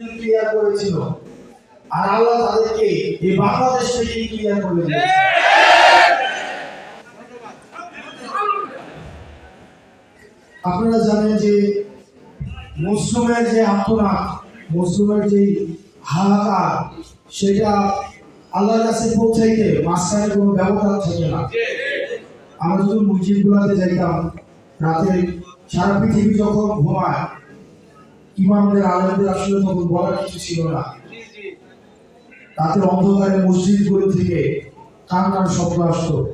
Clear করেছিল। আর আল্লাহ তাদেরকে এই বাংলাদেশ থেকে ক্লিয়ার করে আপনারা জানেন যে মশরুমের যে আত্মনাথ মশরুমের যে হাহাকার, সেটা আল্লাহর কাছে পৌঁছাইতে মাঝখানে কোনো ব্যবধান থাকে না। আমরা যখন মসজিদগুলোতে যাইতাম, রাতে সারা পৃথিবী যখন ঘুমায় ইমামদের আলেমদের আসলে তখন বলার কিছু ছিল না। অন্ধকারে থেকে শব্দ আসতো।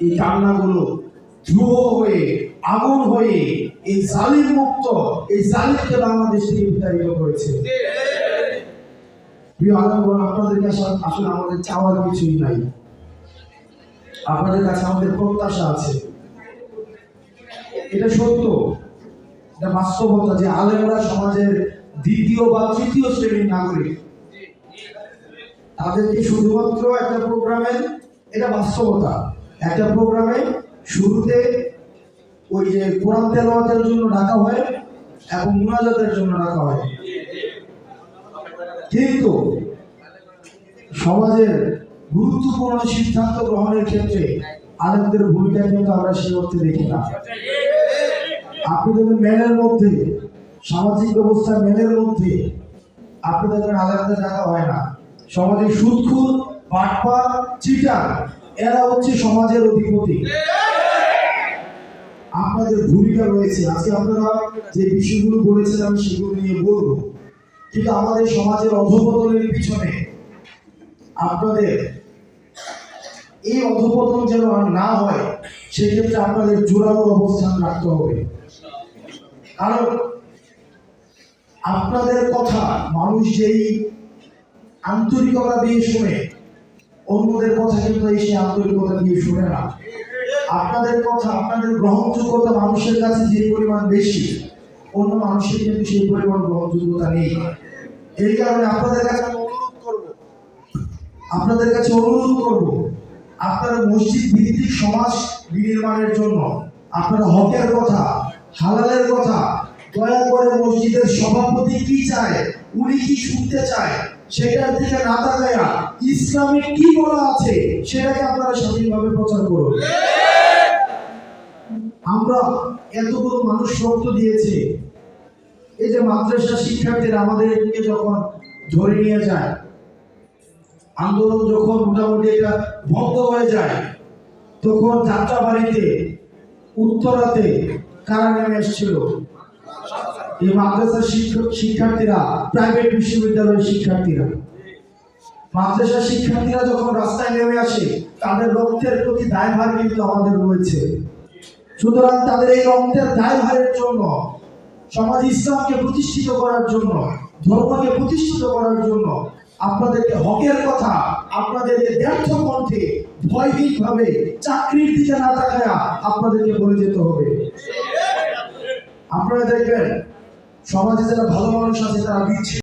এই কান্নাগুলো ধ্রুব হয়ে, আগুন হয়ে, এই জালিম মুক্ত, এই জালিমকে বাংলাদেশ থেকে বিতাড়িত করেছে। প্রিয় আলমগণ, আপনাদের কাছে আসলে আমাদের চাওয়ার কিছুই নাই। আপনাদের কাছে আমাদের প্রত্যাশা আছে। এটা সত্য। এটা বাস্তবতা যে আলেমরা সমাজের দ্বিতীয় বা তৃতীয় শ্রেণির নাগরিক। তাদেরকে শুধুমাত্র একটা প্রোগ্রামে, এটা বাস্তবতা। একটা প্রোগ্রামে শুরুতে ওই যে কোরআন তেলাওয়াতের জন্য ডাকা হয় এবং মুনাজাতের জন্য ডাকা হয়। কিন্তু সমাজের গুরুত্বপূর্ণ সিদ্ধান্ত গ্রহণের ক্ষেত্রে আলেমদের ভূমিকা কিন্তু আমরা সে অর্থে দেখি না। আপনি দেখবেন মেলের মধ্যে, সামাজিক ব্যবস্থা মেলের মধ্যে, আপনি দেখবেন আলেমদের ডাকা হয় না। সমাজের সুদখুর বাটপা চিটার, এরা হচ্ছে সমাজের অধিপতি। আপনাদের ভূমিকা রয়েছে। আজকে আপনারা যে বিষয়গুলো বলেছেন, আমি সেগুলো নিয়ে বলব। কিন্তু আমাদের সমাজের অধপতনের পিছনে আপনাদের এই অধপতন যেন না হয়, সেক্ষেত্রে আপনাদের জোরালো অবস্থান রাখতে হবে। কারণ আপনাদের কথা মানুষ যেই আন্তরিকতা দিয়ে শুনে, অন্যদের কথা কিন্তু এই সেই আন্তরিকতা দিয়ে শুনে না। আপনাদের কথা, আপনাদের গ্রহণযোগ্যতা মানুষের কাছে যে পরিমাণ বেশি, অন্য মানুষের কিন্তু সেই পরিমাণ গ্রহণযোগ্যতা নেই। এই কারণে আপনাদের কাছে অনুরোধ করব, আপনাদের কাছে অনুরোধ করব, আপনারা মসজিদ ভিত্তিক সমাজ বিনির্মাণের জন্য, আপনারা হকের কথা হালালের কথা। দয়া করে মসজিদের সভাপতি কি চায়? উনি কি শুনতে চায়? সেটার দিকে না তাকায়া ইসলামে কি বলা আছে, সেটাকে আপনারা স্বাধীনভাবে প্রচার করুন। আমরা এতগুলো মানুষ শর্ত দিয়েছে। এই যে মাদ্রাসা শিক্ষার্থীরা আমাদেরকে যখন ধরে নিয়ে যায়, আন্দোলন যখন মোটামুটি এটা বন্ধ হয়ে যায়, তখন যাত্রাবাড়িতে, উত্তরাতে কারা নেমে এসেছিল? এই মাদ্রাসার শিক্ষক শিক্ষার্থীরা প্রাইভেট বিশ্ববিদ্যালয়ের শিক্ষার্থীরা। মাদ্রাসা শিক্ষার্থীরা যখন রাস্তায় নেমে আসে, তাদের রক্তের প্রতি দায়ভার কিন্তু আমাদের রয়েছে। সুতরাং তাদের এই রক্তের দায়ভারের জন্য, সমাজ ইসলামকে প্রতিষ্ঠিত করার জন্য, ধর্মকে প্রতিষ্ঠিত করার জন্য আপনাদেরকে হকের কথা, আপনাদেরকে ব্যর্থ কণ্ঠে ভয়হীন ভাবে চাকরির দিকে না তাকায়া আপনাদেরকে বলে যেতে হবে। আপনারা দেখবেন সমাজে যারা ভালো মানুষ আছে তারা বিচ্ছিন্ন।